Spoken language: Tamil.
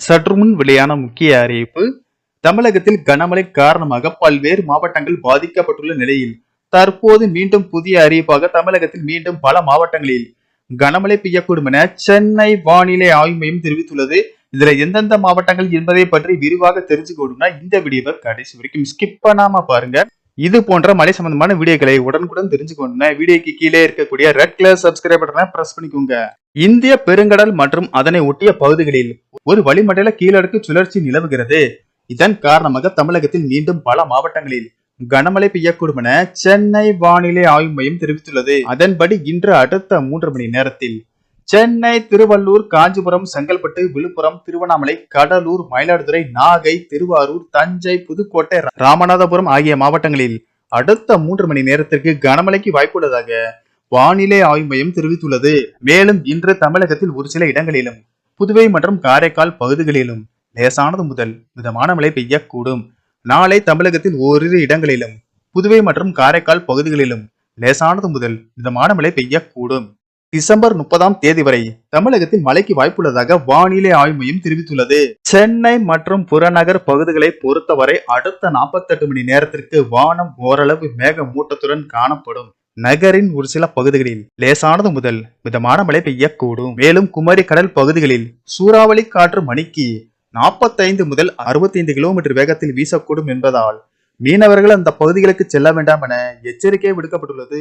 சற்று முன் வெளியான முக்கிய அறிவிப்பு தமிழகத்தில் கனமழை காரணமாக பல்வேறு மாவட்டங்கள் பாதிக்கப்பட்டுள்ள நிலையில் தற்போது மீண்டும் புதிய அறிவிப்பாக தமிழகத்தில் மீண்டும் பல மாவட்டங்களில் கனமழை பெய்யக்கூடும் என சென்னை வானிலை ஆய்வு மையம் தெரிவித்துள்ளது. இதுல எந்தெந்த மாவட்டங்கள் என்பதை பற்றி விரிவாக தெரிஞ்சுக்கணும்னா இந்த வீடியோவை கடைசி வரைக்கும் ஸ்கிப் பண்ணாம பாருங்க. இது போன்ற மழை சம்பந்தமான வீடியோக்களை உடனுக்குடன் தெரிஞ்சுக்கணும்னா வீடியோக்கு கீழே இருக்கக்கூடிய ரெட் கலர் சப்ஸ்கிரைப் பட்டனை பிரஸ் பண்ணிக்கோங்க. இந்திய பெருங்கடல் மற்றும் அதனை ஒட்டிய பகுதிகளில் ஒரு வளிமண்டல கீழடுக்கு சுழற்சி நிலவுகிறது. இதன் காரணமாக தமிழகத்தில் மீண்டும் பல மாவட்டங்களில் கனமழை பெய்யக்கூடும் என சென்னை வானிலை ஆய்வு மையம் தெரிவித்துள்ளது. அதன்படி இன்று அடுத்த மூன்று மணி நேரத்தில் சென்னை திருவள்ளூர் காஞ்சிபுரம் செங்கல்பட்டு விழுப்புரம் திருவண்ணாமலை கடலூர் மயிலாடுதுறை நாகை திருவாரூர் தஞ்சை புதுக்கோட்டை ராமநாதபுரம் ஆகிய மாவட்டங்களில் அடுத்த மூன்று மணி நேரத்திற்கு கனமழைக்கு வாய்ப்புள்ளதாக வானிலை ஆய்வு மையம் தெரிவித்துள்ளது. மேலும் இன்று தமிழகத்தில் ஒரு சில இடங்களிலும் புதுவை மற்றும் காரைக்கால் பகுதிகளிலும் லேசானது முதல் மிதமான மழை பெய்யக்கூடும். நாளை தமிழகத்தில் ஓரிரு இடங்களிலும் புதுவை மற்றும் காரைக்கால் பகுதிகளிலும் லேசானது முதல் மிதமான மழை பெய்யக்கூடும். டிசம்பர் முப்பதாம் தேதி வரை தமிழகத்தில் மழைக்கு வாய்ப்புள்ளதாக வானிலை ஆய்வு மையம் தெரிவித்துள்ளது. சென்னை மற்றும் புறநகர் பகுதிகளை பொறுத்தவரை அடுத்த 48 மணி நேரத்திற்கு வானம் ஓரளவு மேக மூட்டத்துடன் காணப்படும். நகரின் ஒரு சில பகுதிகளில் லேசானது முதல் மிதமான மழை பெய்யக்கூடும். மேலும் குமரி கடல் பகுதிகளில் சூறாவளி காற்று மணிக்கு 45 முதல் 65 கிலோமீட்டர் வேகத்தில் வீசக்கூடும் என்பதால் மீனவர்கள் அந்த பகுதிகளுக்கு செல்ல வேண்டாம் என எச்சரிக்கை விடுக்கப்பட்டுள்ளது.